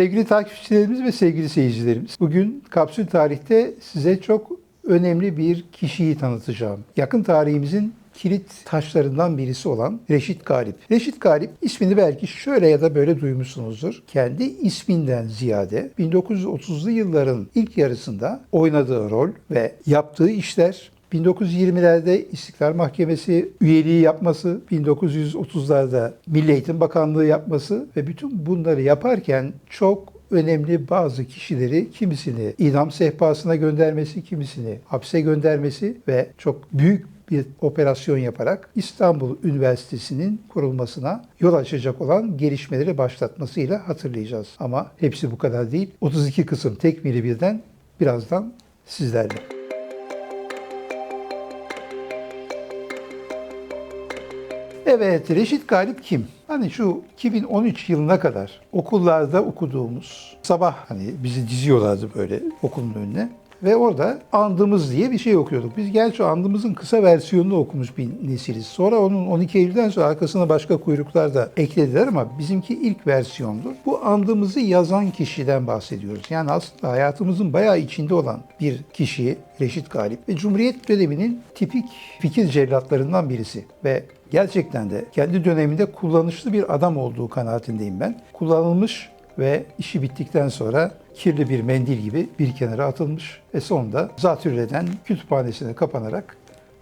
Sevgili takipçilerimiz ve sevgili seyircilerimiz, bugün Kapsül Tarih'te size çok önemli bir kişiyi tanıtacağım. Yakın tarihimizin kilit taşlarından birisi olan Reşit Galip. Reşit Galip ismini belki şöyle ya da böyle duymuşsunuzdur. Kendi isminden ziyade 1930'lu yılların ilk yarısında oynadığı rol ve yaptığı işler 1920'lerde İstiklal Mahkemesi üyeliği yapması, 1930'larda Milli Eğitim Bakanlığı yapması ve bütün bunları yaparken çok önemli bazı kişileri kimisini idam sehpasına göndermesi, kimisini hapse göndermesi ve çok büyük bir operasyon yaparak İstanbul Üniversitesi'nin kurulmasına yol açacak olan gelişmeleri başlatmasıyla hatırlayacağız. Ama hepsi bu kadar değil. 32 kısım tekmili birden birazdan sizlerle. Evet, Reşit Galip kim? Hani şu 2013 yılına kadar okullarda okuduğumuz, sabah hani bizi diziyorlardı böyle okulun önüne ve orada andımız diye bir şey okuyorduk. Biz gerçi andımızın kısa versiyonunu okumuş bir nesiliz. Sonra onun 12 Eylül'den sonra arkasına başka kuyruklar da eklediler ama bizimki ilk versiyondur. Bu andımızı yazan kişiden bahsediyoruz. Yani aslında hayatımızın bayağı içinde olan bir kişi Reşit Galip ve Cumhuriyet döneminin tipik fikir cellatlarından birisi ve gerçekten de kendi döneminde kullanışlı bir adam olduğu kanaatindeyim ben. Kullanılmış ve işi bittikten sonra kirli bir mendil gibi bir kenara atılmış ve sonunda zatürreden kütüphanesine kapanarak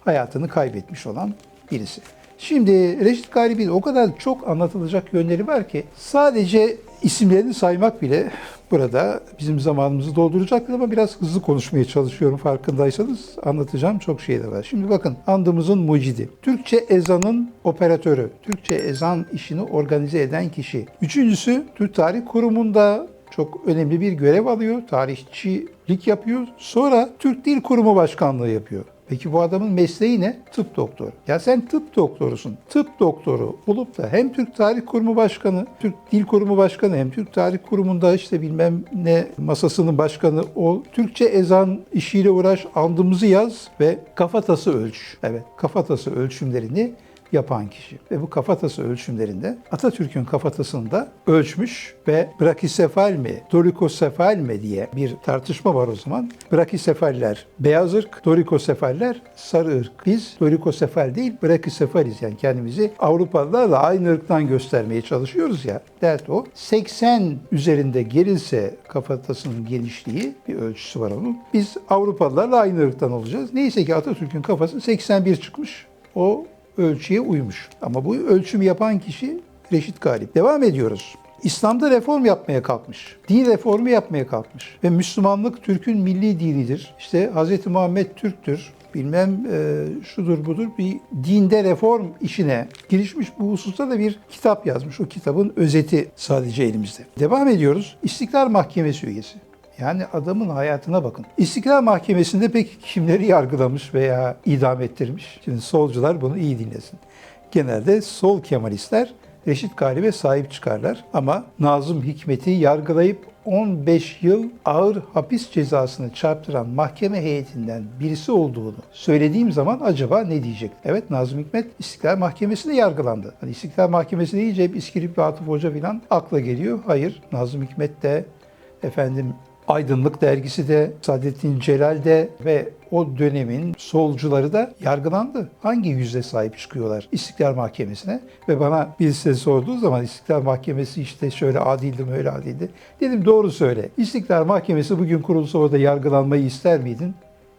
hayatını kaybetmiş olan birisi. Şimdi Reşit Galip'in o kadar çok anlatılacak yönleri var ki sadece isimlerini saymak bile burada bizim zamanımızı dolduracaktır ama biraz hızlı konuşmaya çalışıyorum farkındaysanız anlatacağım çok şey de var. Şimdi bakın andımızın mucidi, Türkçe ezanın operatörü, Türkçe ezan işini organize eden kişi. Üçüncüsü Türk Tarih Kurumu'nda çok önemli bir görev alıyor, tarihçilik yapıyor. Sonra Türk Dil Kurumu Başkanlığı yapıyor. Peki bu adamın mesleği ne? Tıp doktoru. Ya sen tıp doktorusun. Tıp doktoru olup da hem Türk Tarih Kurumu Başkanı, Türk Dil Kurumu Başkanı hem Türk Tarih Kurumu'nda işte bilmem ne masasının başkanı ol. Türkçe ezan işiyle uğraş, andımızı yaz ve kafatası ölç. Evet, kafatası ölçümlerini yapan kişi. Ve bu kafatası ölçümlerinde Atatürk'ün kafatasını da ölçmüş ve brakisefal mi, dorikosefal mi diye bir tartışma var o zaman. Brakisefaller beyaz ırk, dorikosefaller sarı ırk. Biz dorikosefal değil brakisefaliz yani kendimizi Avrupalılarla aynı ırktan göstermeye çalışıyoruz ya. Dert o. 80 üzerinde gerilse kafatasının genişliği bir ölçüsü var onun. Biz Avrupalılarla aynı ırktan olacağız. Neyse ki Atatürk'ün kafası 81 çıkmış. O ölçüye uymuş. Ama bu ölçümü yapan kişi Reşit Galip. Devam ediyoruz. İslam'da reform yapmaya kalkmış. Din reformu yapmaya kalkmış. Ve Müslümanlık Türk'ün milli dinidir. İşte Hz. Muhammed Türk'tür. Bilmem e, şudur budur bir dinde reform işine girişmiş. Bu hususta da bir kitap yazmış. O kitabın özeti sadece elimizde. Devam ediyoruz. İstiklal Mahkemesi üyesi. Yani adamın hayatına bakın. İstiklal Mahkemesi'nde peki kimleri yargılamış veya idam ettirmiş? Şimdi solcular bunu iyi dinlesin. Genelde sol Kemalistler Reşit Galip'e sahip çıkarlar. Ama Nazım Hikmet'i yargılayıp 15 yıl ağır hapis cezasını çarptıran mahkeme heyetinden birisi olduğunu söylediğim zaman acaba ne diyecek? Evet Nazım Hikmet İstiklal Mahkemesi'nde yargılandı. Hani İstiklal Mahkemesi deyince hep İskilip Atıf Hoca falan akla geliyor. Hayır Nazım Hikmet de efendim Aydınlık dergisi de, Saadettin Celal de ve o dönemin solcuları da yargılandı. Hangi yüzle sahip çıkıyorlar İstiklal Mahkemesi'ne? Ve bana birisi sorduğu zaman İstiklal Mahkemesi işte şöyle adildi mi öyle adildi. Dedim doğru söyle. İstiklal Mahkemesi bugün kurulsa orada yargılanmayı ister miydin?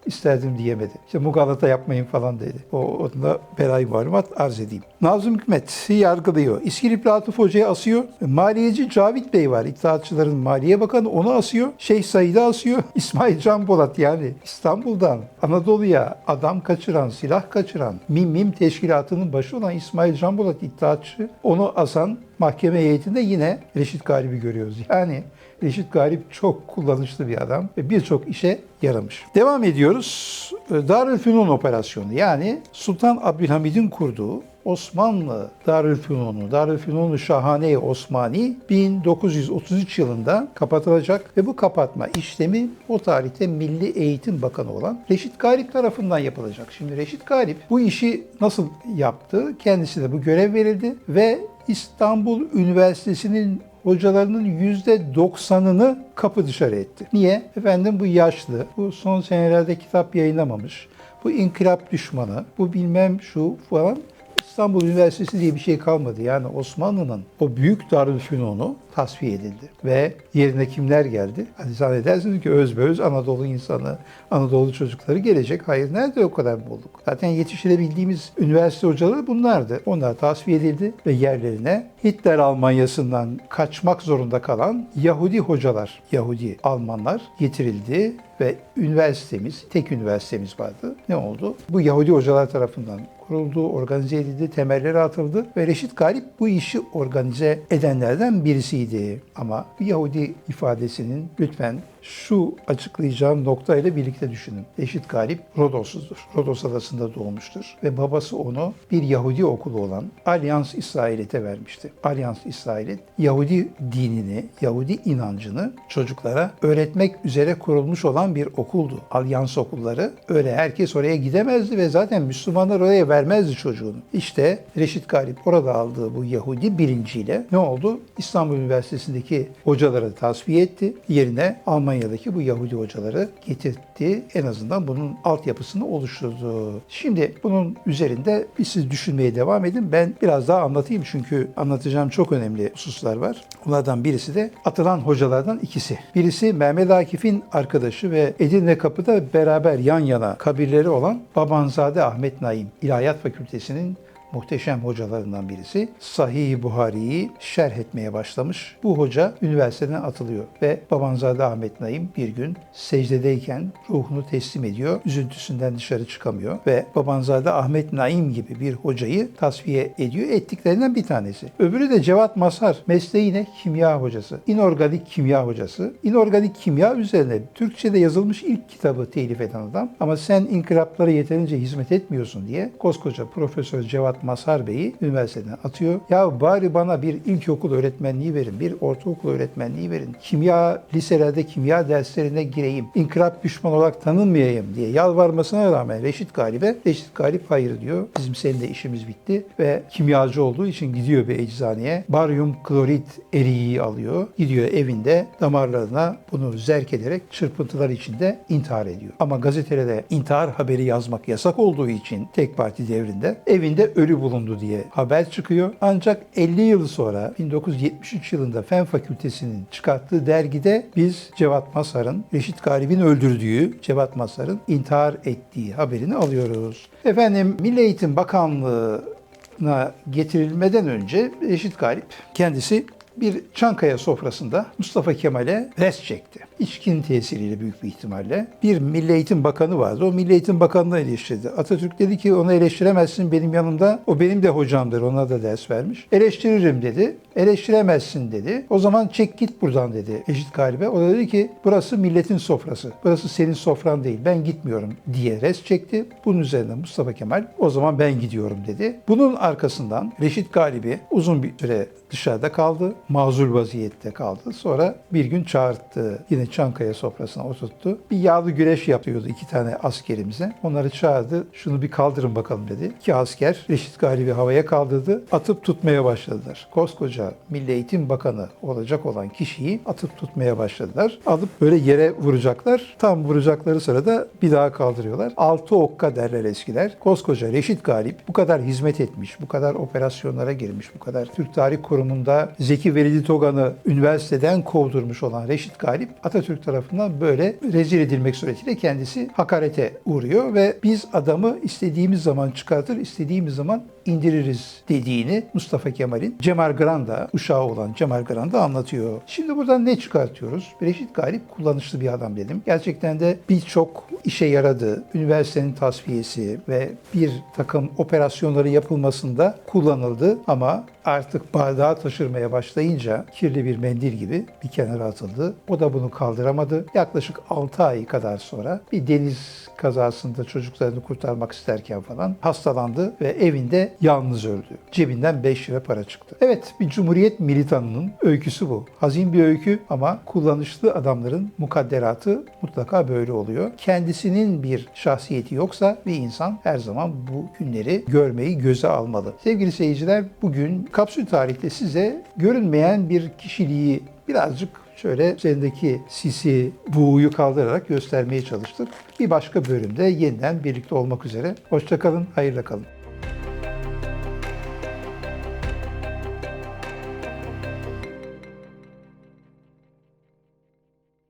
İsterdim diyemedi. İşte mugalata yapmayın falan dedi. O onunla belayı malumat arz edeyim. Nazım Hikmet yargılıyor. İskilipli Atıf Hoca'yı asıyor. Maliyeci Cavit Bey var. İttihatçıların Maliye Bakanı onu asıyor. Şeyh Said'i asıyor. İsmail Can Polat yani İstanbul'dan Anadolu'ya adam kaçıran, silah kaçıran Mim Mim teşkilatının başı olan İsmail Can Polat İttihatçı onu asan mahkeme heyetinde yine Reşit Galip'i görüyoruz. Yani Reşit Galip çok kullanışlı bir adam ve birçok işe yaramış. Devam ediyoruz. Darülfünun operasyonu yani Sultan Abdülhamid'in kurduğu Osmanlı Darülfünunu, Darülfünunu Şahane Osmani 1933 yılında kapatılacak ve bu kapatma işlemi o tarihte Milli Eğitim Bakanı olan Reşit Galip tarafından yapılacak. Şimdi Reşit Galip bu işi nasıl yaptı? Kendisine bu görev verildi ve İstanbul Üniversitesi'nin hocalarının %90'ını kapı dışarı etti. Niye? Efendim bu yaşlı, bu son senelerde kitap yayınlamamış, bu inkılap düşmanı, bu bilmem şu falan İstanbul Üniversitesi diye bir şey kalmadı. Yani Osmanlı'nın o büyük Darülfünun'u tasfiye edildi. Ve yerine kimler geldi? Hani zannedersiniz ki özbeöz Anadolu insanı, Anadolu çocukları gelecek. Hayır nerede o kadar bolluk? Zaten yetiştirebildiğimiz üniversite hocaları bunlardı. Onlar tasfiye edildi ve yerlerine Hitler Almanyası'ndan kaçmak zorunda kalan Yahudi hocalar, Yahudi Almanlar getirildi ve üniversitemiz, tek üniversitemiz vardı. Ne oldu? Bu Yahudi hocalar tarafından kuruldu, organize edildi, temelleri atıldı ve Reşit Galip bu işi organize edenlerden birisiydi. Ama Yahudi ifadesinin lütfen şu açıklayacağım noktayla birlikte düşünün. Reşit Galip Rodosludur. Rodos adasında doğmuştur ve babası onu bir Yahudi okulu olan Alyans İsrailet'e vermişti. Alyans İsrailet Yahudi dinini, Yahudi inancını çocuklara öğretmek üzere kurulmuş olan bir okuldu. Alyans okulları öyle herkes oraya gidemezdi ve zaten Müslümanlar oraya vermezdi çocuğunu. İşte Reşit Galip orada aldığı bu Yahudi bilinciyle ne oldu? İstanbul Üniversitesi'ndeki hocaları tasfiye etti. Yerine Almanya'daki bu Yahudi hocaları getirtti. En azından bunun altyapısını oluşturdu. Şimdi bunun üzerinde siz düşünmeye devam edin. Ben biraz daha anlatayım çünkü anlatacağım çok önemli hususlar var. Onlardan birisi de atılan hocalardan ikisi. Birisi Mehmet Akif'in arkadaşı ve Edirne Kapı'da beraber yan yana kabirleri olan Babanzade Ahmet Naim İlahiyat Fakültesi'nin muhteşem hocalarından birisi Sahih Buhari'yi şerh etmeye başlamış. Bu hoca üniversiteden atılıyor ve Babanzade Ahmet Naim bir gün secdedeyken ruhunu teslim ediyor. Üzüntüsünden dışarı çıkamıyor ve Babanzade Ahmet Naim gibi bir hocayı tasfiye ediyor. Ettiklerinden bir tanesi. Öbürü de Cevat Masar. Mesleği ne? Kimya hocası. İnorganik kimya hocası. İnorganik kimya üzerine Türkçe'de yazılmış ilk kitabı telif eden adam. Ama sen inkılaplara yeterince hizmet etmiyorsun diye koskoca Profesör Cevat Masar Bey'i üniversiteden atıyor. Ya bari bana bir ilkokul öğretmenliği verin, bir ortaokul öğretmenliği verin. Kimya, liselerde kimya derslerine gireyim. İnkılap düşman olarak tanınmayayım diye yalvarmasına rağmen Reşit Galip'e, Reşit Galip hayır diyor. Bizim seninle işimiz bitti ve kimyacı olduğu için gidiyor bir eczaneye. Baryum klorit eriği alıyor. Gidiyor evinde damarlarına bunu zerk ederek çırpıntılar içinde intihar ediyor. Ama gazetelere intihar haberi yazmak yasak olduğu için tek parti devrinde evinde ölü bulundu diye haber çıkıyor. Ancak 50 yıl sonra 1973 yılında Fen Fakültesi'nin çıkarttığı dergide biz Cevat Masar'ın Reşit Galip'in öldürdüğü Cevat Masar'ın intihar ettiği haberini alıyoruz. Efendim Milli Eğitim Bakanlığı'na getirilmeden önce Reşit Galip kendisi bir Çankaya sofrasında Mustafa Kemal'e res çekti. İçkin tesiriyle büyük bir ihtimalle. Bir Milli Eğitim Bakanı vardı. O Milli Eğitim Bakanı'nı eleştirdi. Atatürk dedi ki onu eleştiremezsin benim yanımda. O benim de hocamdır. Ona da ders vermiş. Eleştiririm dedi. Eleştiremezsin dedi. O zaman çek git buradan dedi Eşit Galip'e. O da dedi ki burası milletin sofrası. Burası senin sofran değil. Ben gitmiyorum diye res çekti. Bunun üzerine Mustafa Kemal o zaman ben gidiyorum dedi. Bunun arkasından Reşit Galip'i uzun bir süre dışarıda kaldı. Mazur vaziyette kaldı. Sonra bir gün çağırttı. Yine Çankaya sofrasına oturttu. Bir yağlı güreş yapıyordu iki tane askerimize. Onları çağırdı. Şunu bir kaldırın bakalım dedi. İki asker Reşit Galip'i havaya kaldırdı. Atıp tutmaya başladılar. Koskoca Milli Eğitim Bakanı olacak olan kişiyi atıp tutmaya başladılar. Alıp böyle yere vuracaklar. Tam vuracakları sırada bir daha kaldırıyorlar. Altı okka derler eskiler. Koskoca Reşit Galip bu kadar hizmet etmiş, bu kadar operasyonlara girmiş, bu kadar Türk Tarih Kurumu'nda Zeki Velidi Togan'ı üniversiteden kovdurmuş olan Reşit Galip Atatürk tarafından böyle rezil edilmek suretiyle kendisi hakarete uğruyor ve biz adamı istediğimiz zaman çıkartır, istediğimiz zaman indiririz dediğini Mustafa Kemal'in Cemal Granda, uşağı olan Cemal Granda anlatıyor. Şimdi buradan ne çıkartıyoruz? Reşit Galip kullanışlı bir adam dedim. Gerçekten de birçok işe yaradı. Üniversitenin tasfiyesi ve bir takım operasyonları yapılmasında kullanıldı ama artık bardağı taşırmaya başlayınca kirli bir mendil gibi bir kenara atıldı. O da bunu kaldıramadı. Yaklaşık 6 ay kadar sonra bir deniz kazasında çocuklarını kurtarmak isterken falan hastalandı ve evinde yalnız öldü. Cebinden 5 lira para çıktı. Evet bir Cumhuriyet militanının öyküsü bu. Hazin bir öykü ama kullanışlı adamların mukadderatı mutlaka böyle oluyor. Kendisinin bir şahsiyeti yoksa bir insan her zaman bu günleri görmeyi göze almalı. Sevgili seyirciler bugün kapsül tarihte size görünmeyen bir kişiliği birazcık şöyle üzerindeki sisi, buğuyu kaldırarak göstermeye çalıştık. Bir başka bölümde yeniden birlikte olmak üzere. Hoşçakalın, hayırla kalın.